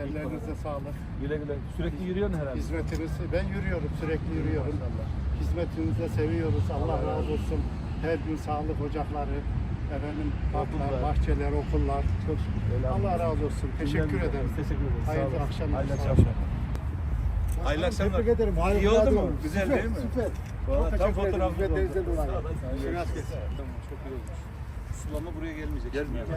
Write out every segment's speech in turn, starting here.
Ellerinize sağlık. Güle güle. Sürekli yürüyorsun herhalde. Hizmetiniz, ben yürüyorum, sürekli yürüyorum. Hizmetinizi de seviyoruz. Allah razı olsun. Her gün sağlık ocakları, efendim, parklar, bahçeler, okullar. Çok şükür. Allah razı olsun. Teşekkür ederim. Teşekkür ederiz. Sağ Hayırlı olun. akşamlar. Hayırlı akşamlar. Hayırlı akşamlar. Tebrik ederim. Hayırlı İyi oldu mu? Güzel Süper, değil mi? Süper. Vallahi Çok tam teşekkür ederim. Hizmetlerinizden dolayı. Sağ olun. Şinas kesin. Tamam çok iyi olmuş. Sulama buraya gelmeyecek. Gelmiyor. İyi.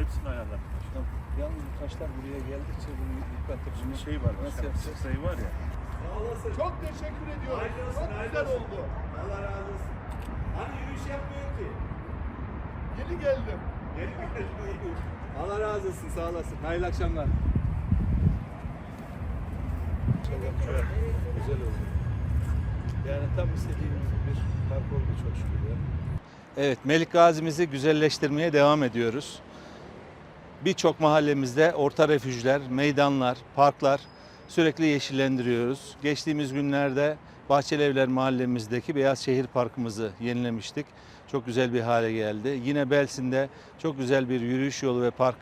Hepsini. Tamam. Yalnız bu taşlar buraya geldikçe bunu yıprattık. Şimdi şey var. Nasıl yapacağız? Sayı var ya. Çok teşekkür ediyorum. Çok güzel oldu. Allah razı olsun. Hani yürüyüş yapmıyor ki. Yeni geldim. Yeni geldim. Allah razı olsun. Sağ olasın. Hayırlı akşamlar. Evet. Güzel oldu. Yani tam istediğimiz bir park oldu çok şükür ya. Evet, Melik Gazi'mizi güzelleştirmeye devam ediyoruz. Birçok mahallemizde orta refüjler, meydanlar, parklar sürekli yeşillendiriyoruz. Geçtiğimiz günlerde Bahçelievler mahallemizdeki Beyaz Şehir Parkımızı yenilemiştik. Çok güzel bir hale geldi. Yine Belsin'de çok güzel bir yürüyüş yolu ve park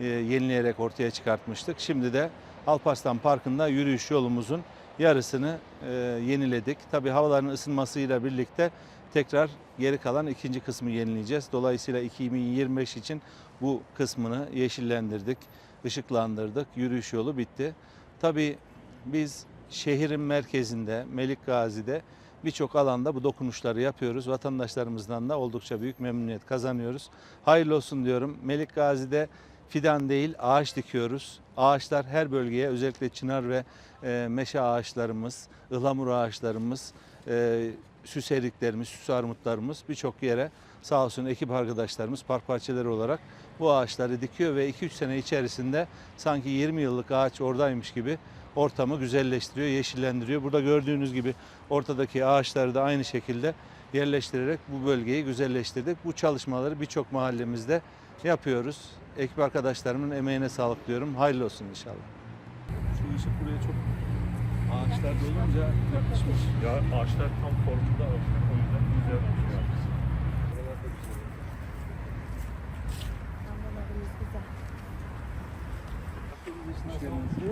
e, yenileyerek ortaya çıkartmıştık. Şimdi de Alparslan Parkı'nda yürüyüş yolumuzun yarısını e, yeniledik. Tabii havaların ısınmasıyla birlikte tekrar geri kalan ikinci kısmı yenileyeceğiz. Dolayısıyla 2025 için bu kısmını yeşillendirdik, ışıklandırdık. Yürüyüş yolu bitti. Tabii biz şehrin merkezinde, Melik Gazi'de birçok alanda bu dokunuşları yapıyoruz. Vatandaşlarımızdan da oldukça büyük memnuniyet kazanıyoruz. Hayırlı olsun diyorum. Melik Gazi'de fidan değil ağaç dikiyoruz. Ağaçlar her bölgeye özellikle çınar ve e, meşe ağaçlarımız, ıhlamur ağaçlarımız, e, süs eriklerimiz, süs armutlarımız birçok yere sağ olsun ekip arkadaşlarımız park bahçeleri olarak bu ağaçları dikiyor ve 2-3 sene içerisinde sanki 20 yıllık ağaç oradaymış gibi ortamı güzelleştiriyor, yeşillendiriyor. Burada gördüğünüz gibi ortadaki ağaçları da aynı şekilde yerleştirerek bu bölgeyi güzelleştirdik. Bu çalışmaları birçok mahallemizde yapıyoruz. Ekip arkadaşlarımın emeğine sağlık diyorum. Hayırlı olsun inşallah. Şu ışık buraya çok ağaçlar dolunca yakışmış. Ya ağaçlar tam formunda. O yüzden güzel bir şey yapmış. Buralar da güzel.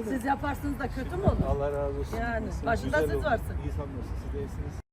Siz yaparsınız da kötü mü olur? Allah razı olsun. Yani, Nasıl? başında Güzel siz varsınız. İyi sanmıyorsun. Siz de iyisiniz.